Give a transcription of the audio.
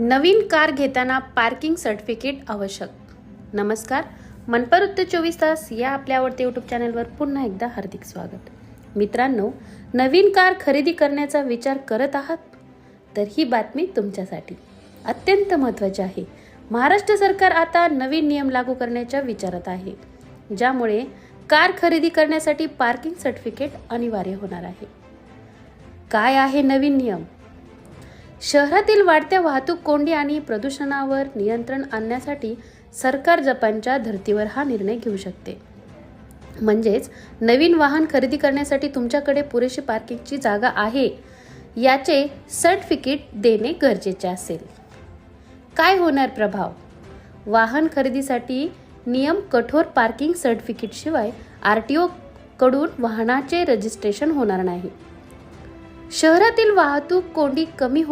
नवीन car घेताना parking certificate आवश्यक. नमस्कार मनपरुत्त चोवीस तास या आपल्या आवडत्या यूट्यूब चॅनलवर पुन्हा एकदा हार्दिक स्वागत. मित्रांनो नवीन कार खरेदी करण्याचा विचार करत आहात? तर ही बातमी तुमच्यासाठी अत्यंत महत्त्वाची आहे. महाराष्ट्र सरकार आता नवीन नियम लागू करण्याच्या विचारात आहे ज्यामुळे कार खरेदी करण्यासाठी पार्किंग सर्टिफिकेट अनिवार्य होणार आहे. काय आहे नवीन नियम? शहरातील वाढत्या वाहतूक कोंडी आणि प्रदूषणावर नियंत्रण आणण्यासाठी सरकार जपानच्या धर्तीवर हा निर्णय घेऊ शकते. म्हणजेच नवीन वाहन खरेदी करण्यासाठी तुमच्याकडे पुरेशी पार्किंगची जागा आहे याचे सर्टिफिकेट देणे गरजेचे असेल. काय होणार प्रभाव? वाहन खरेदीसाठी नियम कठोर पार्किंग सर्टिफिकेटशिवाय आर टी ओकडून वाहनाचे रजिस्ट्रेशन होणार नाही. शहरातील वाहतूक कोंडी कमी हो